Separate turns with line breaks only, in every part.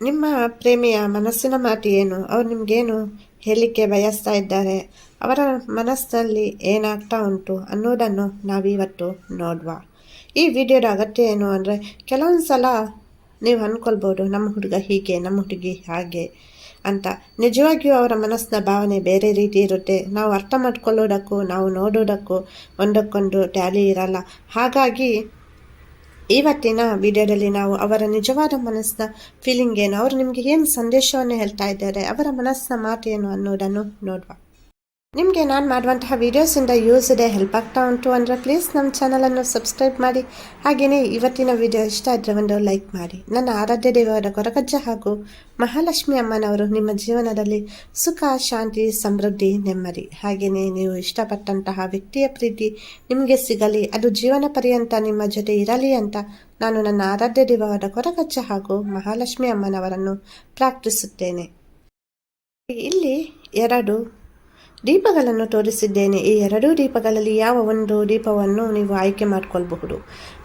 ನಿಮ್ಮ ಪ್ರೇಮಿಯ ಮನಸ್ಸಿನ ಮಾತು ಏನು ಅವ್ರು ನಿಮಗೇನು ಹೇಳಲಿಕ್ಕೆ ಬಯಸ್ತಾ ಇದ್ದಾರೆ? ಅವರ ಮನಸ್ಸಿನಲ್ಲಿ ಏನಾಗ್ತಾ ಉಂಟು ಅನ್ನೋದನ್ನು ನಾವಿವತ್ತು ನೋಡುವ. ಈ ವಿಡಿಯೋದ ಅಗತ್ಯ ಏನು ಅಂದರೆ, ಕೆಲವೊಂದು ಸಲ ನೀವು ಅಂದ್ಕೊಳ್ಬೋದು ನಮ್ಮ ಹುಡುಗ ಹೀಗೆ, ನಮ್ಮ ಹುಡುಗಿ ಹಾಗೆ ಅಂತ. ನಿಜವಾಗಿಯೂ ಅವರ ಮನಸ್ಸಿನ ಭಾವನೆ ಬೇರೆ ರೀತಿ ಇರುತ್ತೆ. ನಾವು ಅರ್ಥ ಮಾಡ್ಕೊಳ್ಳೋದಕ್ಕೂ, ನಾವು ನೋಡೋದಕ್ಕೂ ಒಂದಕ್ಕೊಂದು ಟ್ಯಾಲಿ ಇರಲ್ಲ. ಹಾಗಾಗಿ ಇವತ್ತಿನ ವಿಡಿಯೋದಲ್ಲಿ ನಾವು ಅವರ ನಿಜವಾದ ಮನಸ್ಸಿನ ಫೀಲಿಂಗ್ ಏನು, ಅವರು ನಿಮಗೆ ಏನು ಸಂದೇಶವನ್ನು ಹೇಳ್ತಾ ಇದ್ದಾರೆ, ಅವರ ಮನಸ್ಸಿನ ಮಾತೇನು ಅನ್ನೋದನ್ನು ನೋಡುವ. ನಿಮಗೆ ನಾನು ಮಾಡುವಂತಹ ವೀಡಿಯೋಸಿಂದ ಯೂಸ್ ಇದೆ ಹೆಲ್ಪ್ ಆಗ್ತಾ ಉಂಟು ಅಂದರೆ ಪ್ಲೀಸ್ ನಮ್ಮ ಚಾನಲನ್ನು ಸಬ್ಸ್ಕ್ರೈಬ್ ಮಾಡಿ. ಹಾಗೆಯೇ ಇವತ್ತಿನ ವಿಡಿಯೋ ಇಷ್ಟ ಆದರೆ ಒಂದು ಲೈಕ್ ಮಾಡಿ. ನನ್ನ ಆರಾಧ್ಯ ದೇವರ ಕೊರಗಜ್ಜ ಹಾಗೂ ಮಹಾಲಕ್ಷ್ಮಿ ಅಮ್ಮನವರು ನಿಮ್ಮ ಜೀವನದಲ್ಲಿ ಸುಖ, ಶಾಂತಿ, ಸಮೃದ್ಧಿ, ನೆಮ್ಮದಿ. ಹಾಗೆಯೇ ನೀವು ಇಷ್ಟಪಟ್ಟಂತಹ ವ್ಯಕ್ತಿಯ ಪ್ರೀತಿ ನಿಮಗೆ ಸಿಗಲಿ, ಅದು ಜೀವನ ಪರ್ಯಂತ ನಿಮ್ಮ ಜೊತೆ ಇರಲಿ ಅಂತ ನಾನು ನನ್ನ ಆರಾಧ್ಯ ದೇವರ ಕೊರಗಜ್ಜ ಹಾಗೂ ಮಹಾಲಕ್ಷ್ಮಿ ಅಮ್ಮನವರನ್ನು ಪ್ರಾರ್ಥಿಸುತ್ತೇನೆ. ಇಲ್ಲಿ ಎರಡು ದೀಪಗಳನ್ನು ತೋರಿಸಿದ್ದೇನೆ. ಈ ಎರಡೂ ದೀಪಗಳಲ್ಲಿ ಯಾವ ಒಂದು ದೀಪವನ್ನು ನೀವು ಆಯ್ಕೆ ಮಾಡಿಕೊಳ್ಬಹುದು?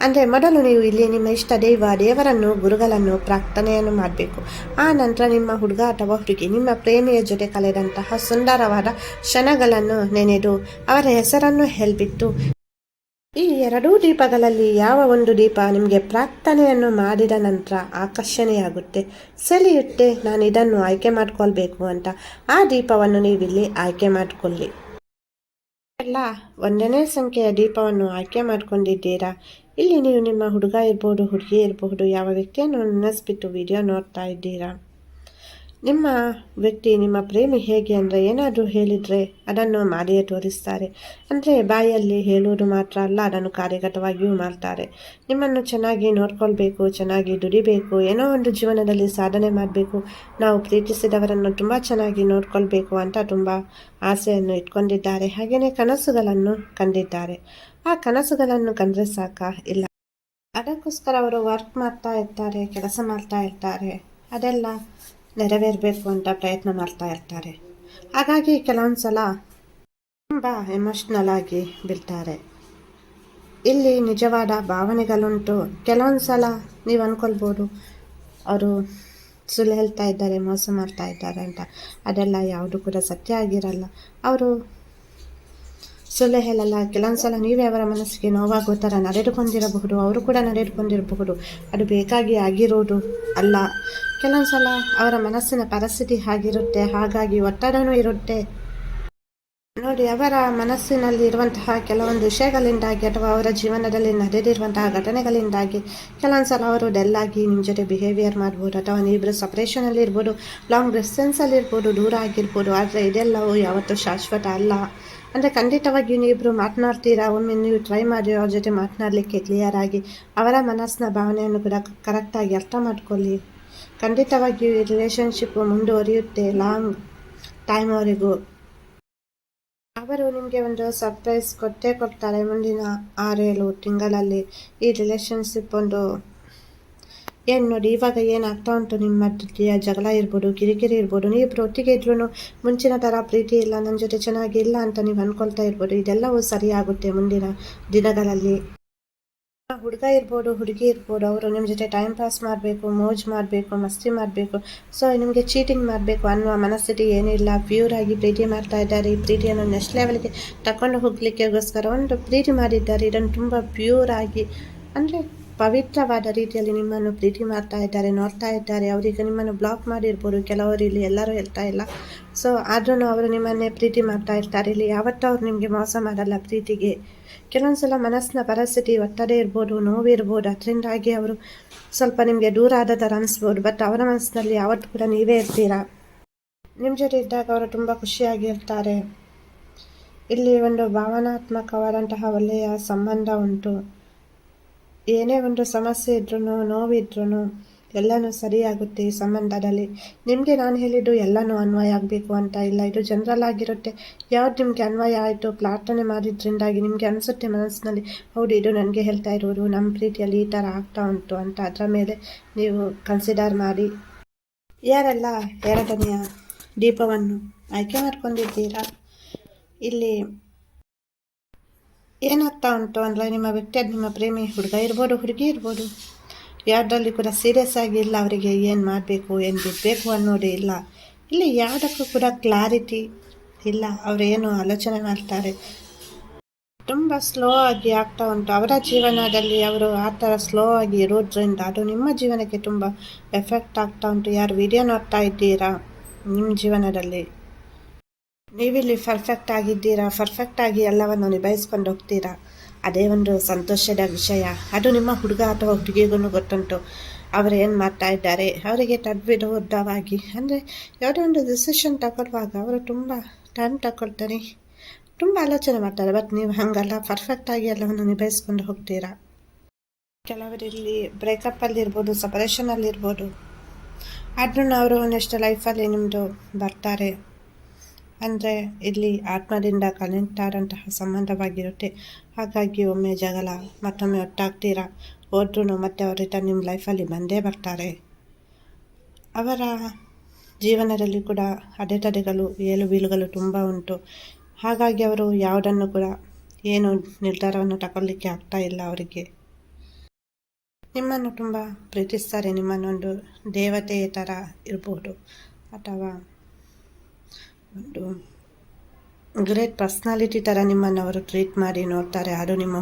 ಅಂದರೆ ಮೊದಲು ನೀವು ಇಲ್ಲಿ ನಿಮ್ಮ ಇಷ್ಟ ದೈವ, ದೇವರನ್ನು, ಗುರುಗಳನ್ನು, ಪ್ರಾರ್ಥನೆಯನ್ನು ಮಾಡಬೇಕು. ಆ ನಂತರ ನಿಮ್ಮ ಹುಡುಗ ಅಥವಾ ಹುಡುಗಿ, ನಿಮ್ಮ ಪ್ರೇಮಿಯ ಜೊತೆ ಕಳೆದಂತಹ ಸುಂದರವಾದ ಕ್ಷಣಗಳನ್ನು ನೆನೆದು ಅವರ ಹೆಸರನ್ನು ಹೇಳ್ಬಿಟ್ಟು ಈ ಎರಡೂ ದೀಪಗಳಲ್ಲಿ ಯಾವ ಒಂದು ದೀಪ ನಿಮಗೆ ಪ್ರಾರ್ಥನೆಯನ್ನು ಮಾಡಿದ ನಂತರ ಆಕರ್ಷಣೆಯಾಗುತ್ತೆ? ಸೆಳೆಯುತ್ತೆ ನಾನು ಇದನ್ನು ಆಯ್ಕೆ ಮಾಡ್ಕೊಳ್ಬೇಕು ಅಂತ. ಆ ದೀಪವನ್ನು ನೀವಿಲ್ಲಿ ಆಯ್ಕೆ ಮಾಡಿಕೊಳ್ಳಿ. ಎಲ್ಲ ಒಂದನೇ ಸಂಖ್ಯೆಯ ದೀಪವನ್ನು ಆಯ್ಕೆ ಮಾಡ್ಕೊಂಡಿದ್ದೀರಾ? ಇಲ್ಲಿ ನೀವು ನಿಮ್ಮ ಹುಡುಗ ಇರ್ಬೋದು, ಹುಡುಗಿ ಇರಬಹುದು ಯಾವ ವ್ಯಕ್ತಿಯನ್ನು ನೆನೆಸ್ಬಿಟ್ಟು ವಿಡಿಯೋ ನೋಡ್ತಾ ಇದ್ದೀರಾ? ನಿಮ್ಮ ವ್ಯಕ್ತಿ, ನಿಮ್ಮ ಪ್ರೇಮಿ ಹೇಗೆ ಅಂದರೆ ಏನಾದರೂ ಹೇಳಿದರೆ ಅದನ್ನು ಮಾಡಿಯೇ ತೋರಿಸ್ತಾರೆ. ಅಂದರೆ ಬಾಯಲ್ಲಿ ಹೇಳುವುದು ಮಾತ್ರ ಅಲ್ಲ, ಅದನ್ನು ಕಾರ್ಯಗತವಾಗಿಯೂ ಮಾಡ್ತಾರೆ. ನಿಮ್ಮನ್ನು ಚೆನ್ನಾಗಿ ನೋಡ್ಕೊಳ್ಬೇಕು, ಚೆನ್ನಾಗಿ ದುಡಿಬೇಕು, ಏನೋ ಒಂದು ಜೀವನದಲ್ಲಿ ಸಾಧನೆ ಮಾಡಬೇಕು. ನಾವು ಪ್ರೀತಿಸಿದವರನ್ನು ತುಂಬ ಚೆನ್ನಾಗಿ ನೋಡ್ಕೊಳ್ಬೇಕು ಅಂತ ತುಂಬ ಆಸೆಯನ್ನು ಇಟ್ಕೊಂಡಿದ್ದಾರೆ. ಹಾಗೆಯೇ ಕನಸುಗಳನ್ನು ಕಂಡಿದ್ದಾರೆ. ಆ ಕನಸುಗಳನ್ನು ಕಂಡ್ರೆ ಸಾಕ? ಇಲ್ಲ. ಅದಕ್ಕೋಸ್ಕರ ಅವರು ವರ್ಕ್ ಮಾಡ್ತಾ ಇರ್ತಾರೆ, ಕೆಲಸ ಮಾಡ್ತಾ ಇರ್ತಾರೆ. ಅದೆಲ್ಲ ನೆರವೇರಬೇಕು ಅಂತ ಪ್ರಯತ್ನ ಮಾಡ್ತಾ ಇರ್ತಾರೆ. ಹಾಗಾಗಿ ಕೆಲವೊಂದು ಸಲ ತುಂಬ ಎಮೋಷ್ನಲ್ ಆಗಿ ಬಿಡ್ತಾರೆ ಇಲ್ಲಿ ನಿಜವಾದ ಭಾವನೆಗಳುಂಟು. ಕೆಲವೊಂದು ಸಲ ನೀವು ಅಂದ್ಕೊಳ್ಬೋದು ಅವರು ಸುಳ್ಳು ಹೇಳ್ತಾ ಇದ್ದಾರೆ, ಮೋಸ ಮಾಡ್ತಾ ಇದ್ದಾರೆ ಅಂತ. ಅದೆಲ್ಲ ಯಾವುದು ಕೂಡ ಸತ್ಯ ಆಗಿರಲ್ಲ. ಅವರು ಸುಳ್ಳು ಹೇಳಲ್ಲ ಕೆಲವೊಂದು ಸಲ ನೀವೇ ಅವರ ಮನಸ್ಸಿಗೆ ನೋವಾಗೋ ಥರ ನಡೆದುಕೊಂಡಿರಬಹುದು, ಅವರು ಕೂಡ ನಡೆದುಕೊಂಡಿರಬಹುದು. ಅದು ಬೇಕಾಗಿ ಆಗಿರೋದು ಅಲ್ಲ. ಕೆಲವೊಂದು ಸಲ ಅವರ ಮನಸ್ಸಿನ ಪರಿಸ್ಥಿತಿ ಹಾಗಿರುತ್ತೆ, ಹಾಗಾಗಿ ಒತ್ತಡನೂ ಇರುತ್ತೆ. ನೋಡಿ, ಅವರ ಮನಸ್ಸಿನಲ್ಲಿ ಇರುವಂತಹ ಕೆಲವೊಂದು ವಿಷಯಗಳಿಂದಾಗಿ ಅಥವಾ ಅವರ ಜೀವನದಲ್ಲಿ ನಡೆದಿರುವಂತಹ ಘಟನೆಗಳಿಂದಾಗಿ ಕೆಲವೊಂದು ಸಲ ಅವರು ಡೆಲ್ಲಾಗಿ ನಿಮ್ಮ ಜೊತೆ ಬಿಹೇವಿಯರ್ ಮಾಡ್ಬೋದು, ಅಥವಾ ನೀವಿಬ್ಬರು ಸಪ್ರೇಷನಲ್ಲಿ ಇರ್ಬೋದು ಲಾಂಗ್ ಡಿಸ್ಟೆನ್ಸಲ್ಲಿ ಇರ್ಬೋದು ದೂರ ಆಗಿರ್ಬೋದು, ಆದರೆ ಇದೆಲ್ಲವೂ ಯಾವತ್ತೂ ಶಾಶ್ವತ ಅಲ್ಲ. ಅಂದರೆ ಖಂಡಿತವಾಗಿಯೂ ನೀವಿಬ್ಬರು ಮಾತನಾಡ್ತೀರಾ? ಒಮ್ಮೆ ನೀವು ಟ್ರೈ ಮಾಡಿ ಅವ್ರ ಜೊತೆ ಮಾತನಾಡಲಿಕ್ಕೆ ಕ್ಲಿಯರ್ ಆಗಿ ಅವರ ಮನಸ್ಸಿನ ಭಾವನೆಯನ್ನು ಕೂಡ ಕರೆಕ್ಟಾಗಿ ಅರ್ಥ ಮಾಡ್ಕೊಳ್ಳಿ. ಖಂಡಿತವಾಗಿಯೂ ಈ ರಿಲೇಷನ್ಶಿಪ್ ಮುಂದುವರಿಯುತ್ತೆ ಲಾಂಗ್ ಟೈಮ್ವರೆಗೂ ಅವರು ನಿಮಗೆ ಒಂದು ಸರ್ಪ್ರೈಸ್ ಕೊಟ್ಟೇ ಕೊಡ್ತಾರೆ ಮುಂದಿನ ಆರೇಳು ತಿಂಗಳಲ್ಲಿ ಈ ರಿಲೇಷನ್ಶಿಪ್ ಒಂದು ಏನು ನೋಡಿ ಇವಾಗ ಏನಾಗ್ತಾ ಉಂಟು ನಿಮ್ಮ ಜಗಳ ಇರ್ಬೋದು, ಕಿರಿಕಿರಿ ಇರ್ಬೋದು, ನೀವು ಒಟ್ಟಿಗೆ ಇದ್ರೂ ಮುಂಚಿನ ಥರ ಪ್ರೀತಿ ಇಲ್ಲ ನನ್ನ ಜೊತೆ ಚೆನ್ನಾಗಿ ಇಲ್ಲ ಅಂತ ನೀವು ಅಂದ್ಕೊಳ್ತಾ ಇರ್ಬೋದು, ಇದೆಲ್ಲವೂ ಸರಿಯಾಗುತ್ತೆ ಮುಂದಿನ ದಿನಗಳಲ್ಲಿ. ಹುಡುಗ ಇರ್ಬೋದು, ಹುಡುಗಿ ಇರ್ಬೋದು, ಅವರು ನಿಮ್ಮ ಜೊತೆ ಟೈಮ್ ಪಾಸ್ ಮಾಡಬೇಕು, ಮೋಜ್ ಮಾಡಬೇಕು, ಮಸ್ತಿ ಮಾಡಬೇಕು ಸೊ ನಿಮಗೆ ಚೀಟಿಂಗ್ ಮಾಡಬೇಕು ಅನ್ನುವ ಮನಸ್ಥಿತಿ ಏನಿಲ್ಲ ಪ್ಯೂರ್ ಆಗಿ ಪ್ರೀತಿ ಮಾಡ್ತಾ ಇದ್ದಾರೆ, ಈ ಪ್ರೀತಿಯನ್ನು ನೆಕ್ಸ್ಟ್ ಲೆವೆಲ್ಗೆ ತಗೊಂಡು ಹೋಗಲಿಕ್ಕೆಗೋಸ್ಕರ ಒಂದು ಪ್ರೀತಿ ಮಾಡಿದ್ದಾರೆ, ಇದನ್ನು ತುಂಬ ಪ್ಯೂರ್ ಆಗಿ, ಅಂದರೆ ಪವಿತ್ರವಾದ ರೀತಿಯಲ್ಲಿ ನಿಮ್ಮನ್ನು ಪ್ರೀತಿ ಮಾಡ್ತಾ ಇದ್ದಾರೆ, ನೋಡ್ತಾ ಇದ್ದಾರೆ. ಅವರಿಗೆ ನಿಮ್ಮನ್ನು ಬ್ಲಾಕ್ ಮಾಡಿರ್ಬೋದು. ಕೆಲವರು ಇಲ್ಲಿ ಎಲ್ಲರೂ ಹೇಳ್ತಾ ಇಲ್ಲ. ಸೊ ಆದ್ರೂ ಅವರು ನಿಮ್ಮನ್ನೇ ಪ್ರೀತಿ ಮಾಡ್ತಾ ಇರ್ತಾರೆ. ಇಲ್ಲಿ ಯಾವತ್ತೂ ಅವ್ರು ನಿಮಗೆ ಮೋಸ ಮಾಡಲ್ಲ ಪ್ರೀತಿಗೆ. ಕೆಲವೊಂದು ಸಲ ಮನಸ್ಸಿನ ಪರಿಸ್ಥಿತಿ ಒತ್ತಡ ಇರ್ಬೋದು, ನೋವಿರ್ಬೋದು. ಅದರಿಂದಾಗಿ ಅವರು ಸ್ವಲ್ಪ ನಿಮಗೆ ದೂರ ಆದ ಥರ ಅನಿಸ್ಬೋದು. ಬಟ್ ಅವರ ಮನಸ್ಸಿನಲ್ಲಿ ಯಾವತ್ತೂ ಕೂಡ ನೀವೇ ಇರ್ತೀರಾ? ನಿಮ್ಮ ಜೊತೆ ಇದ್ದಾಗ ಅವರು ತುಂಬ ಖುಷಿಯಾಗಿರ್ತಾರೆ. ಇಲ್ಲಿ ಒಂದು ಭಾವನಾತ್ಮಕವಾದಂತಹ ಒಳ್ಳೆಯ ಸಂಬಂಧ ಉಂಟು. ಏನೇ ಒಂದು ಸಮಸ್ಯೆ ಇದ್ರೂ ನೋವಿದ್ರೂ ಎಲ್ಲನೂ ಸರಿಯಾಗುತ್ತೆ ಈ ಸಂಬಂಧದಲ್ಲಿ. ನಿಮಗೆ ನಾನು ಹೇಳಿದ್ದು ಎಲ್ಲನೂ ಅನ್ವಯ ಆಗಬೇಕು ಅಂತ ಇಲ್ಲ. ಇದು ಜನರಲ್ ಆಗಿರುತ್ತೆ. ಯಾವ್ದು ನಿಮಗೆ ಅನ್ವಯ ಆಯಿತು? ಪ್ರಾರ್ಥನೆ ಮಾಡಿದ್ರಿಂದಾಗಿ ನಿಮಗೆ ಅನಿಸುತ್ತೆ ಮನಸ್ಸಿನಲ್ಲಿ, ಹೌದು, ಇದು ನನಗೆ ಹೇಳ್ತಾ ಇರೋದು. ನಮ್ಮ ಪ್ರೀತಿಯಲ್ಲಿ ಈ ಥರ ಆಗ್ತಾ ಉಂಟು ಅಂತ ಅದರ ಮೇಲೆ ನೀವು ಕನ್ಸಿಡರ್ ಮಾಡಿ. ಯಾರೆಲ್ಲ? ಎರಡನೆಯ ದೀಪವನ್ನು ಆಯ್ಕೆ ಮಾಡ್ಕೊಂಡಿದ್ದೀರಾ? ಇಲ್ಲಿ ಏನಾಗ್ತಾ ಉಂಟು ಅಂದರೆ ನಿಮ್ಮ ವ್ಯಕ್ತಿ ನಿಮ್ಮ ಪ್ರೇಮಿ ಹುಡುಗ ಇರ್ಬೋದು, ಹುಡುಗಿ ಇರ್ಬೋದು. ಯಾವುದ್ರಲ್ಲಿ ಕೂಡ ಸೀರಿಯಸ್ ಆಗಿ ಇಲ್ಲ, ಅವರಿಗೆ ಏನು ಮಾಡಬೇಕು, ಏನು ಬಿಡಬೇಕು ಅನ್ನೋದೇ ಇಲ್ಲ. ಇಲ್ಲಿ ಯಾವುದಕ್ಕೂ ಕೂಡ ಕ್ಲಾರಿಟಿ ಇಲ್ಲ. ಅವರೇನು ಆಲೋಚನೆ ಮಾಡ್ತಾರೆ. ತುಂಬ ಸ್ಲೋ ಆಗಿ ಆಗ್ತಾ ಉಂಟು. ಅವರ ಜೀವನದಲ್ಲಿ ಅವರು ಆ ಥರ ಸ್ಲೋ ಆಗಿ ಇರೋದ್ರಿಂದ ಅದು ನಿಮ್ಮ ಜೀವನಕ್ಕೆ ತುಂಬ ಎಫೆಕ್ಟ್ ಆಗ್ತಾ ಉಂಟು. ಯಾರು ವಿಡಿಯೋ ನೋಡ್ತಾ ಇದ್ದೀರಾ ನಿಮ್ಮ ಜೀವನದಲ್ಲಿ? ನೀವಿಲ್ಲಿ ಪರ್ಫೆಕ್ಟ್ ಆಗಿದ್ದೀರಾ? ಪರ್ಫೆಕ್ಟ್ ಆಗಿ ಎಲ್ಲವನ್ನು ನಿಭಾಯಿಸ್ಕೊಂಡು ಹೋಗ್ತೀರಾ? ಅದೇ ಒಂದು ಸಂತೋಷದ ವಿಷಯ. ಅದು ನಿಮ್ಮ ಹುಡುಗ ಅಥವಾ ಹುಡುಗಿಗೂ ಗೊತ್ತುಂಟು. ಅವರು ಏನು ಮಾಡ್ತಾ ಇದ್ದಾರೆ? ಅವರಿಗೆ ತದ್ವಿರೋಧವಾಗಿ ಅಂದರೆ ಯಾವುದೇ ಒಂದು ಡಿಸಿಷನ್ ತಗೊಳ್ಳುವಾಗ ಅವರು ತುಂಬ ಟೈಮ್ ತಗೊಳ್ತಾರೆ. ತುಂಬ ಆಲೋಚನೆ ಮಾಡ್ತಾರೆ. ಬಟ್ ನೀವು ಹಾಗಲ್ಲ. ಪರ್ಫೆಕ್ಟಾಗಿ ಎಲ್ಲವನ್ನು ನಿಭಾಯಿಸ್ಕೊಂಡು ಹೋಗ್ತೀರಾ? ಕೆಲವರಿಲ್ಲಿ ಬ್ರೇಕಪ್ಪಲ್ಲಿರ್ಬೋದು ಸಪರೇಷನಲ್ಲಿರ್ಬೋದು ಆದ್ರೂ ಅವರು ನೆಕ್ಸ್ಟ್ ಲೈಫಲ್ಲಿ ನಿಮ್ಮದು ಬರ್ತಾರೆ. ಅಂದರೆ ಇಲ್ಲಿ ಆತ್ಮದಿಂದ ಕನೆಕ್ಟ್ ಆದಂತಹ ಸಂಬಂಧವಾಗಿರುತ್ತೆ. ಹಾಗಾಗಿ ಒಮ್ಮೆ ಜಗಳ, ಮತ್ತೊಮ್ಮೆ ಒಟ್ಟಾಗ್ತೀರಾ? ಹೋದ್ರೂ ಮತ್ತೆ ಅವ್ರ ರಿಟರ್ನ್ ನಿಮ್ಮ ಲೈಫಲ್ಲಿ ಬಂದೇ ಬರ್ತಾರೆ. ಅವರ ಜೀವನದಲ್ಲಿ ಕೂಡ ಅಡೆತಡೆಗಳು ಏಳು ಬೀಳುಗಳು ತುಂಬ ಉಂಟು. ಹಾಗಾಗಿ ಅವರು ಯಾವುದನ್ನು ಕೂಡ ಏನು ನಿರ್ಧಾರವನ್ನು ತಗೊಳ್ಳಿಕ್ಕೆ ಆಗ್ತಾ ಇಲ್ಲ ಅವರಿಗೆ. ನಿಮ್ಮನ್ನು ತುಂಬ ಪ್ರೀತಿಸ್ತಾರೆ, ನಿಮ್ಮನ್ನೊಂದು ದೇವತೆಯ ಥರ ಇರ್ಬೋದು. ಅಥವಾ ಒಂದು ಗ್ರೇಟ್ ಪರ್ಸ್ನಾಲಿಟಿ ಥರ ನಿಮ್ಮನ್ನು ಅವರು ಟ್ರೀಟ್ ಮಾಡಿ ನೋಡ್ತಾರೆ. ಅದು ನಿಮ್ಮ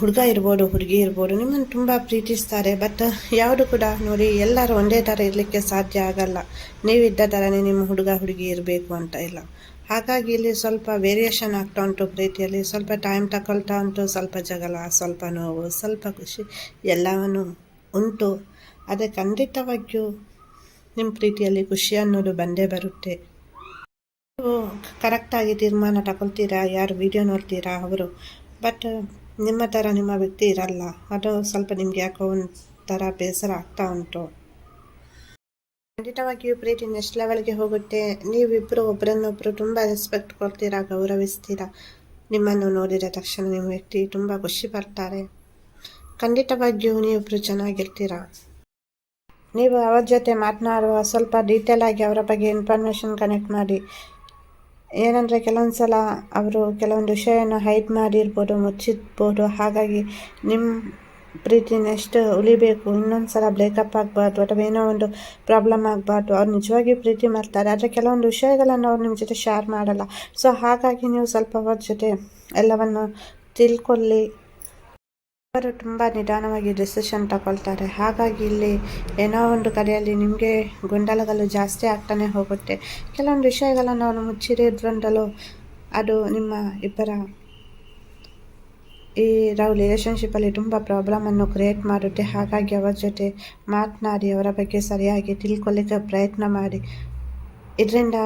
ಹುಡುಗ ಇರ್ಬೋದು, ಹುಡುಗಿ ಇರ್ಬೋದು, ನಿಮ್ಮನ್ನು ತುಂಬ ಪ್ರೀತಿಸ್ತಾರೆ. ಬಟ್ ಯಾವುದು ಕೂಡ ನೋಡಿ ಎಲ್ಲರೂ ಒಂದೇ ಥರ ಇರಲಿಕ್ಕೆ ಸಾಧ್ಯ ಆಗಲ್ಲ. ನೀವಿದ್ದ ಥರನೇ ನಿಮ್ಮ ಹುಡುಗ, ಹುಡುಗಿ ಇರಬೇಕು ಅಂತ ಇಲ್ಲ. ಹಾಗಾಗಿ ಇಲ್ಲಿ ಸ್ವಲ್ಪ ವೇರಿಯೇಷನ್ ಆಗ್ತಾ ಉಂಟು ಪ್ರೀತಿಯಲ್ಲಿ. ಸ್ವಲ್ಪ ಟೈಮ್ ತಗೊಳ್ತಾ ಉಂಟು, ಸ್ವಲ್ಪ ಜಗಳ, ಸ್ವಲ್ಪ ನೋವು, ಸ್ವಲ್ಪ ಖುಷಿ, ಎಲ್ಲವನ್ನು ಉಂಟು. ಅದೇ ಖಂಡಿತವಾಗಿಯೂ ನಿಮ್ಮ ಪ್ರೀತಿಯಲ್ಲಿ ಖುಷಿ ಅನ್ನೋದು ಬಂದೇ ಬರುತ್ತೆ. ನೀವು ಕರೆಕ್ಟಾಗಿ ತೀರ್ಮಾನ ತಗೊಳ್ತೀರಾ ಯಾರು ವಿಡಿಯೋ ನೋಡ್ತೀರಾ ಅವರು? ಬಟ್ ನಿಮ್ಮ ಥರ ನಿಮ್ಮ ವ್ಯಕ್ತಿ ಇರಲ್ಲ. ಅದು ಸ್ವಲ್ಪ ನಿಮ್ಗೆ ಯಾಕೋ ಒಂಥರ ಬೇಸರ ಆಗ್ತಾ ಉಂಟು. ಖಂಡಿತವಾಗಿಯೂ ಪ್ರೀತಿ ನೆಕ್ಸ್ಟ್ ಲೆವೆಲ್ಗೆ ಹೋಗುತ್ತೆ. ನೀವಿಬ್ಬರು ಒಬ್ಬರನ್ನೊಬ್ಬರು ತುಂಬ ರೆಸ್ಪೆಕ್ಟ್ ಕೊಡ್ತೀರಾ, ಗೌರವಿಸ್ತೀರಾ? ನಿಮ್ಮನ್ನು ನೋಡಿದ ತಕ್ಷಣ ನಿಮ್ಮ ವ್ಯಕ್ತಿ ತುಂಬ ಖುಷಿ ಪಡ್ತಾರೆ. ಖಂಡಿತವಾಗಿಯೂ ನೀವಿಬ್ಬರು ಚೆನ್ನಾಗಿರ್ತೀರಾ? ನೀವು ಅವರ ಜೊತೆ ಮಾತನಾಡುವ ಸ್ವಲ್ಪ ಡೀಟೇಲ್ ಆಗಿ ಅವರ ಬಗ್ಗೆ ಇನ್ಫಾರ್ಮೇಷನ್ ಕನೆಕ್ಟ್ ಮಾಡಿ. ಏನಂದರೆ ಕೆಲವೊಂದು ಸಲ ಅವರು ಕೆಲವೊಂದು ವಿಷಯವನ್ನು ಹೈಡ್ ಮಾಡಿರ್ಬೋದು, ಮುಚ್ಚಿರ್ಬೋದು. ಹಾಗಾಗಿ ನಿಮ್ಮ ಪ್ರೀತಿ ನೆಕ್ಸ್ಟ್ ಉಳಿಬೇಕು ಇನ್ನೊಂದು ಸಲ ಬ್ರೇಕಪ್ ಆಗಬಾರ್ದು ಅಥವಾ ಏನೋ ಒಂದು ಪ್ರಾಬ್ಲಮ್ ಆಗಬಾರ್ದು, ಅವ್ರು ನಿಜವಾಗಿ ಪ್ರೀತಿ ಮಾಡ್ತಾರೆ. ಆದರೆ ಕೆಲವೊಂದು ವಿಷಯಗಳನ್ನು ಅವ್ರು ನಿಮ್ಮ ಜೊತೆ ಶೇರ್ ಮಾಡಲ್ಲ. ಸೊ ಹಾಗಾಗಿ ನೀವು ಸ್ವಲ್ಪ ಅವ್ರ ಜೊತೆ ಎಲ್ಲವನ್ನು ತಿಳ್ಕೊಳ್ಳಿ. ಅವರು ತುಂಬ ನಿಧಾನವಾಗಿ ಡಿಸಿಷನ್ ತಗೊಳ್ತಾರೆ. ಹಾಗಾಗಿ ಇಲ್ಲಿ ಏನೋ ಒಂದು ಕಡೆಯಲ್ಲಿ ನಿಮಗೆ ಗೊಂದಲಗಳು ಜಾಸ್ತಿ ಆಗ್ತಾನೆ ಹೋಗುತ್ತೆ. ಕೆಲವೊಂದು ವಿಷಯಗಳನ್ನು ಅವನು ಮುಚ್ಚಿರೋದ್ರಿಂದಲೂ ಅದು ನಿಮ್ಮ ಇಬ್ಬರ ಈ ನಾವು ರಿಲೇಷನ್ಶಿಪ್ಪಲ್ಲಿ ತುಂಬ ಪ್ರಾಬ್ಲಮನ್ನು ಕ್ರಿಯೇಟ್ ಮಾಡುತ್ತೆ. ಹಾಗಾಗಿ ಅವರ ಜೊತೆ ಮಾತನಾಡಿ, ಅವರ ಬಗ್ಗೆ ಸರಿಯಾಗಿ ತಿಳ್ಕೊಳ್ಳಿಕ್ಕೆ ಪ್ರಯತ್ನ ಮಾಡಿ. ಇದರಿಂದ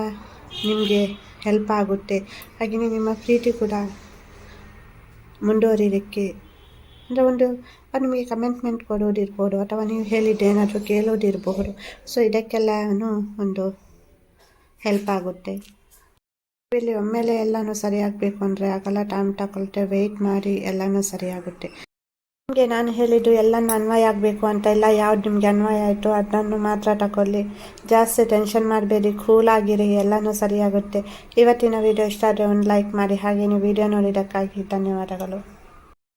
ನಿಮಗೆ ಹೆಲ್ಪ್ ಆಗುತ್ತೆ. ಹಾಗೆಯೇ ನಿಮ್ಮ ಪ್ರೀತಿ ಕೂಡ ಮುಂದುವರಿಲಿಕ್ಕೆ ಅಂದರೆ ಒಂದು ನಿಮಗೆ ಕಮೆಂಟ್ಮೆಂಟ್ ಕೊಡೋದಿರ್ಬೋದು ಅಥವಾ ನೀವು ಹೇಳಿದ್ದು ಏನಾದರೂ ಕೇಳೋದಿರಬಹುದು ಸೊ ಇದಕ್ಕೆಲ್ಲನೂ ಒಂದು ಹೆಲ್ಪ್ ಆಗುತ್ತೆ. ಇಲ್ಲಿ ಒಮ್ಮೆಲೆ ಎಲ್ಲನೂ ಸರಿಯಾಗಬೇಕು ಅಂದರೆ ಆಗಲ್ಲ ಟೈಮ್ ತಗೊಳ್ತೆ ವೆಯ್ಟ್ ಮಾಡಿ ಎಲ್ಲನೂ ಸರಿಯಾಗುತ್ತೆ ನಿಮಗೆ ನಾನು ಹೇಳಿದ್ದು ಎಲ್ಲನೂ ಅನ್ವಯ ಆಗಬೇಕು ಅಂತ ಇಲ್ಲ, ಯಾವ್ದು ನಿಮಗೆ ಅನ್ವಯ ಆಯಿತು ಅದನ್ನು ಮಾತ್ರ ತಗೊಳ್ಳಿ. ಜಾಸ್ತಿ ಟೆನ್ಷನ್ ಮಾಡಬೇಡಿ ಕೂಲಾಗಿರಿ ಎಲ್ಲನೂ ಸರಿಯಾಗುತ್ತೆ ಇವತ್ತಿನ ವಿಡಿಯೋ ಇಷ್ಟ ಆದರೆ ಒಂದು ಲೈಕ್ ಮಾಡಿ, ಹಾಗೆ ನೀವು ವಿಡಿಯೋ ನೋಡಿದ್ದಕ್ಕಾಗಿ ಧನ್ಯವಾದಗಳು.